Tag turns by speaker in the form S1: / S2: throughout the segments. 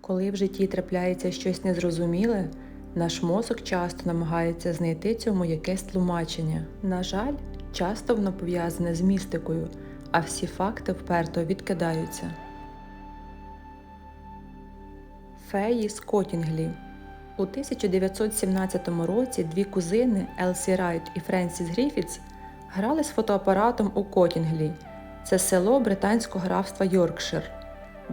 S1: Коли в житті трапляється щось незрозуміле, наш мозок часто намагається знайти цьому якесь тлумачення. На жаль, часто воно пов'язане з містикою, а всі факти вперто відкидаються. Феї з Котінглі у 1917 році дві кузини Елсі Райт і Френсіс Гріфітс грали з фотоапаратом у Котінглі. Це село британського графства Йоркшир.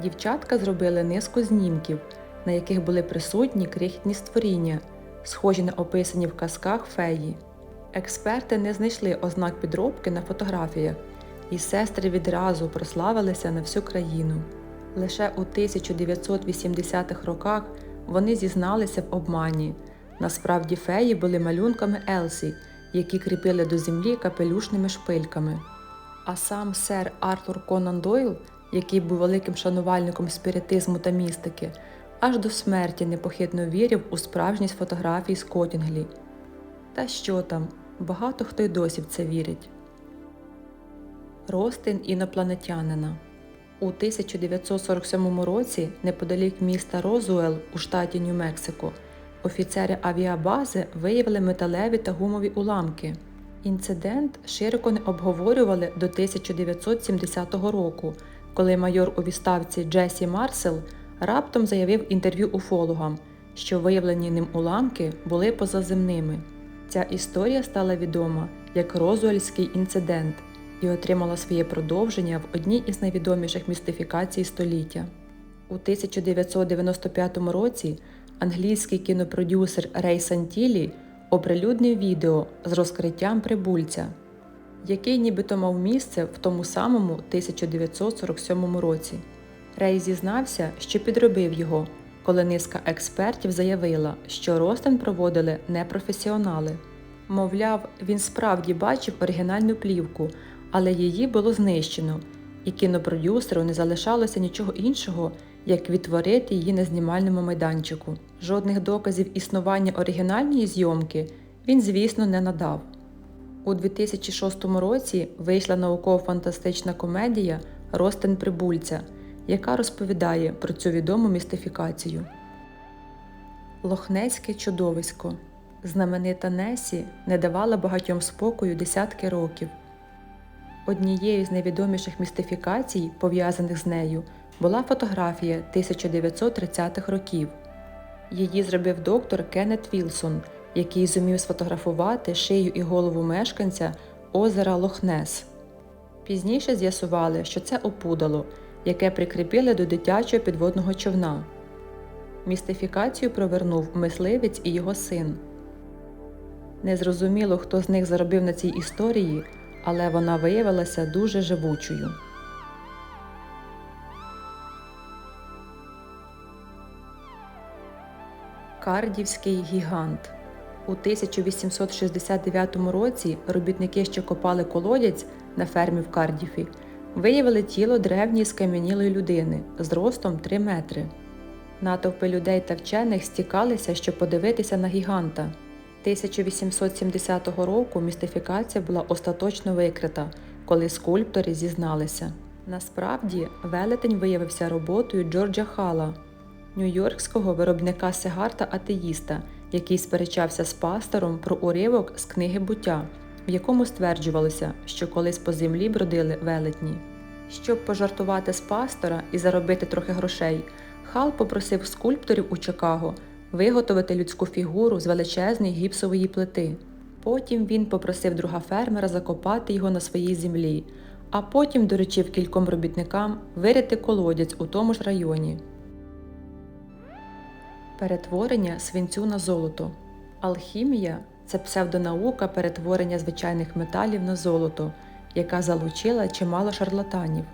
S1: Дівчатка зробили низку знімків, на яких були присутні крихітні створіння, схожі на описані в казках феї. Експерти не знайшли ознак підробки на фотографіях, і сестри відразу прославилися на всю країну. Лише у 1980-х роках вони зізналися в обмані. Насправді феї були малюнками Елсі, які кріпили до землі капелюшними шпильками. А сам сер Артур Конан Дойл, який був великим шанувальником спіритизму та містики, аж до смерті непохитно вірив у справжність фотографій з Котінглі. Та що там, багато хто й досі в це вірить. Ростин інопланетянина у 1947 році, неподалік міста Розуел у штаті Нью-Мексико, офіцери авіабази виявили металеві та гумові уламки. Інцидент широко не обговорювали до 1970 року, коли майор у відставці Джесі Марсел раптом заявив інтерв'ю уфологам, що виявлені ним уламки були позаземними. Ця історія стала відома як Розуельський інцидент і отримала своє продовження в одній із найвідоміших містифікацій століття. У 1995 році англійський кінопродюсер Рей Сантілі оприлюднив відео з розкриттям прибульця, який нібито мав місце в тому самому 1947 році. Рей зізнався, що підробив його, коли низка експертів заявила, що розтин проводили непрофесіонали. Мовляв, він справді бачив оригінальну плівку, але її було знищено, і кінопродюсеру не залишалося нічого іншого, як відтворити її на знімальному майданчику. Жодних доказів існування оригінальної зйомки він, звісно, не надав. У 2006 році вийшла науково-фантастична комедія Ростин прибульця, яка розповідає про цю відому містифікацію. Лохнецьке чудовисько. Знаменита Несі не давала багатьом спокою десятки років. Однією з найвідоміших містифікацій, пов'язаних з нею, була фотографія 1930-х років. Її зробив доктор Кеннет Вілсон, який зумів сфотографувати шию і голову мешканця озера Лохнес. Пізніше з'ясували, що це опудало, яке прикріпили до дитячого підводного човна. Містифікацію провернув мисливець і його син. Незрозуміло, хто з них заробив на цій історії, але вона виявилася дуже живучою. Кардівський гігант. У 1869 році робітники, що копали колодязь на фермі в Кардіфі, виявили тіло древньої скам'янілої людини з ростом 3 метри. Натовпи людей та вчених стікалися, щоб подивитися на гіганта. 1870 року містифікація була остаточно викрита, коли скульптори зізналися. Насправді, велетень виявився роботою Джорджа Хала, нью-йоркського виробника сигар та атеїста, який сперечався з пастором про уривок з книги буття, в якому стверджувалося, що колись по землі бродили велетні. Щоб пожартувати з пастора і заробити трохи грошей, Хал попросив скульпторів у Чикаго виготовити людську фігуру з величезної гіпсової плити. Потім він попросив друга фермера закопати його на своїй землі, а потім доручив кільком робітникам вирити колодязь у тому ж районі. Перетворення свинцю на золото. Алхімія це псевдонаука перетворення звичайних металів на золото, яка залучила чимало шарлатанів.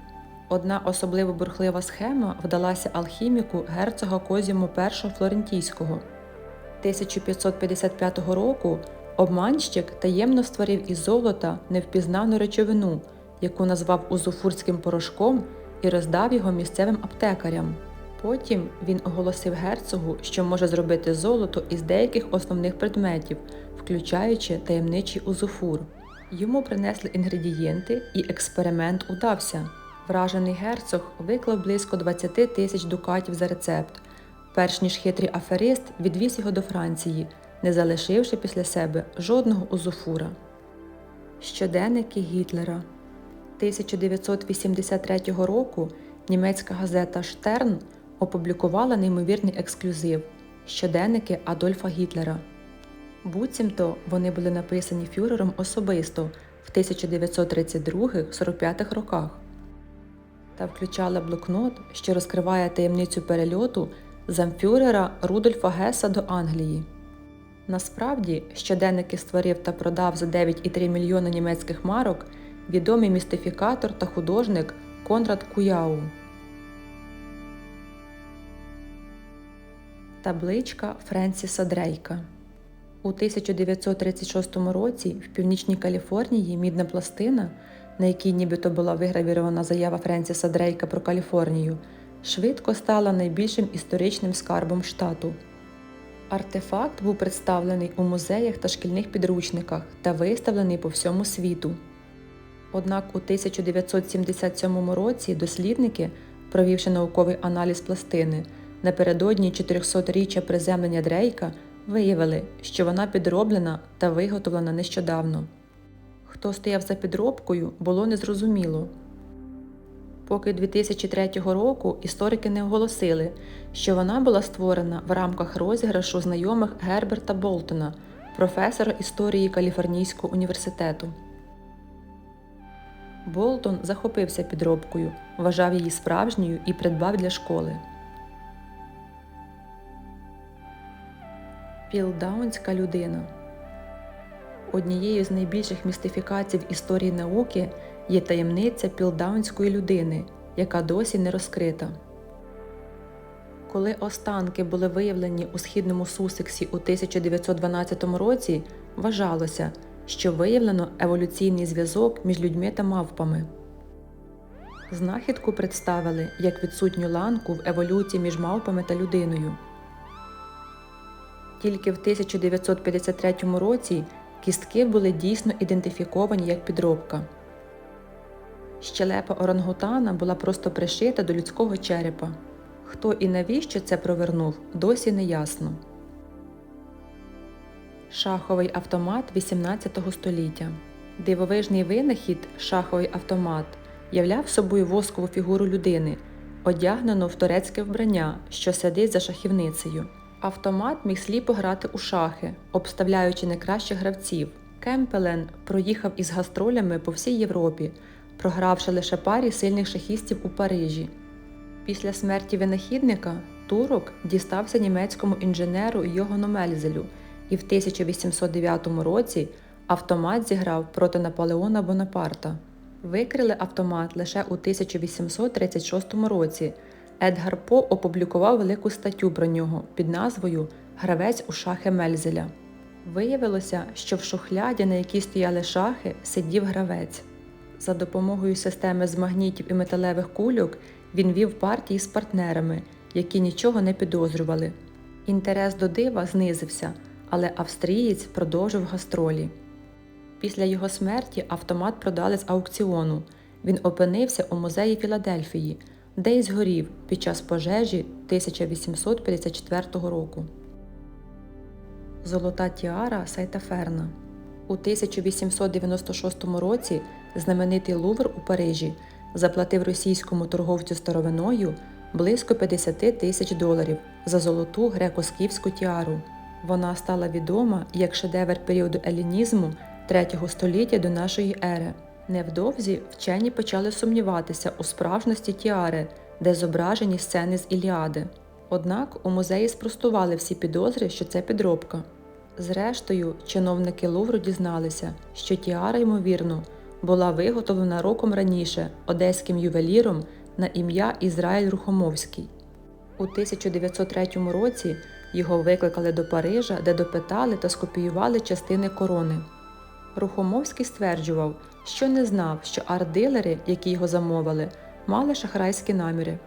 S1: Одна особливо бурхлива схема вдалася алхіміку герцога Козіму І Флорентійського. 1555 року обманщик таємно створив із золота невпізнавну речовину, яку назвав узуфурським порошком і роздав його місцевим аптекарям. Потім він оголосив герцогу, що може зробити золото із деяких основних предметів, включаючи таємничий узуфур. Йому принесли інгредієнти, і експеримент удався. Вражений герцог виклав близько 20 тисяч дукатів за рецепт, перш ніж хитрий аферист відвіз його до Франції, не залишивши після себе жодного узуфура. Щоденники Гітлера 1983 року німецька газета Штерн опублікувала неймовірний ексклюзив щоденники Адольфа Гітлера. Буцімто вони були написані фюрером особисто в 1932-45 роках та включала блокнот, що розкриває таємницю перельоту замфюрера Рудольфа Геса до Англії. Насправді, щоденники створив та продав за 9,3 мільйона німецьких марок відомий містифікатор та художник Конрад Куяу. Табличка Френсіса Дрейка у 1936 році в північній Каліфорнії мідна пластина, на якій нібито була вигравірована заява Френсіса Дрейка про Каліфорнію, швидко стала найбільшим історичним скарбом штату. Артефакт був представлений у музеях та шкільних підручниках та виставлений по всьому світу. Однак у 1977 році дослідники, провівши науковий аналіз пластини, напередодні 400-річчя приземлення Дрейка, виявили, що вона підроблена та виготовлена нещодавно. Хто стояв за підробкою, було незрозуміло. Поки 2003 року історики не оголосили, що вона була створена в рамках розіграшу знайомих Герберта Болтона, професора історії Каліфорнійського університету. Болтон захопився підробкою, вважав її справжньою і придбав для школи. Пілдаунська людина Однією з найбільших містифікацій в історії науки є таємниця пілдаунської людини, яка досі не розкрита. Коли останки були виявлені у східному Сусексі у 1912 році, вважалося, що виявлено еволюційний зв'язок між людьми та мавпами. Знахідку представили як відсутню ланку в еволюції між мавпами та людиною. Тільки в 1953 році кістки були дійсно ідентифіковані як підробка. Щелепа орангутана була просто пришита до людського черепа. Хто і навіщо це провернув, досі не ясно. Шаховий автомат 18 століття. Дивовижний винахід шаховий автомат являв собою воскову фігуру людини, одягнену в турецьке вбрання, що сидить за шахівницею. Автомат міг сліпо грати у шахи, обставляючи найкращих гравців. Кемпелен проїхав із гастролями по всій Європі, програвши лише парі сильних шахістів у Парижі. Після смерті винахідника турок дістався німецькому інженеру Йогану Мельзелю, і в 1809 році автомат зіграв проти Наполеона Бонапарта. Викрили автомат лише у 1836 році. Едгар По опублікував велику статтю про нього під назвою Гравець у шахи Мельзеля. Виявилося, що в шухляді, на якій стояли шахи, сидів гравець. За допомогою системи з магнітів і металевих кульок він вів партії з партнерами, які нічого не підозрювали. Інтерес до дива знизився, але австрієць продовжив гастролі. Після його смерті автомат продали з аукціону. Він опинився у музеї Філадельфії, де й згорів під час пожежі 1854 року. Золота тіара Сайтаферна у 1896 році знаменитий Лувр у Парижі заплатив російському торговцю старовиною близько 50 тисяч доларів за золоту греко-скіфську тіару. Вона стала відома як шедевр періоду елінізму 3 століття до нашої ери. Невдовзі вчені почали сумніватися у справжності тіари, де зображені сцени з Іліади. Однак у музеї спростували всі підозри, що це підробка. Зрештою, чиновники Лувру дізналися, що тіара, ймовірно, була виготовлена роком раніше одеським ювеліром на ім'я Ізраїль Рухомовський. У 1903 році його викликали до Парижа, де допитали та скопіювали частини корони. Рухомовський стверджував, що не знав, що арт-дилери, які його замовили, мали шахрайські наміри.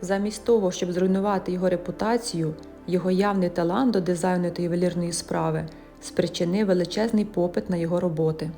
S1: Замість того, щоб зруйнувати його репутацію, його явний талант до дизайну та ювелірної справи спричинив величезний попит на його роботи.